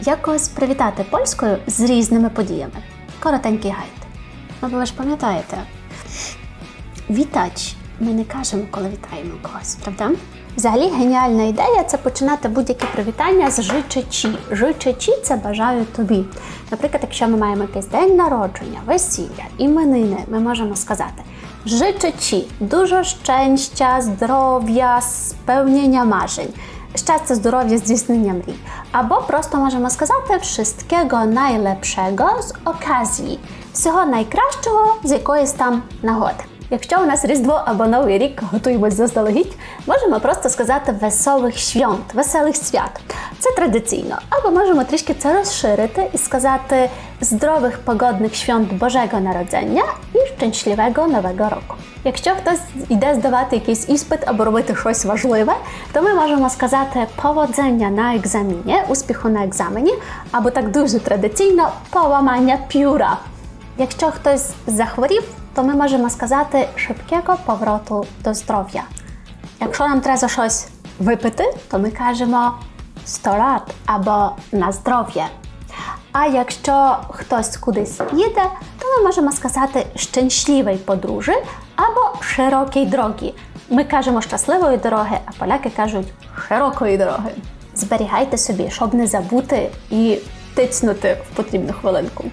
якось привітати польською з різними подіями. Коротенький гайд. Ну, ви ж пам'ятаєте, вітач. Ми не кажемо, коли вітаємо когось, правда? Взагалі геніальна ідея це починати будь-яке привітання з жичачі. Жичачі це бажаю тобі. Наприклад, якщо ми маємо якийсь день народження, весілля, іменини, ми можемо сказати жичачі, дуже щастя, здоров'я, сповнення marzeń. Щастя, здоров'я, здійснення мрій. Або просто можемо сказати wszystkiego najlepszego з okazji, всього найкращого з якоїсь там нагоди. Якщо у нас Різдво або Новий рік готуємось заздалегідь, можемо просто сказати веселих свят, веселих свят. Це традиційно. Або можемо трішки це розширити і сказати здорових погодних świąt Божого Народження і щасливого Нового року. Якщо хтось йде здавати якийсь іспит або робити щось важливе, то ми можемо сказати поводження на екзаміні, успіху на екзамені, або так дуже традиційно поламання п'юра. Якщо хтось захворів, то ми можемо сказати швидкого повороту до здоров'я. Якщо нам треба щось випити, то ми кажемо 100 рад або на здоров'я. А якщо хтось кудись їде, то ми можемо сказати щасливої подружі або широкій дороги. Ми кажемо щасливої дороги, а поляки кажуть широкої дороги. Зберігайте собі, щоб не забути і тицнути в потрібну хвилинку.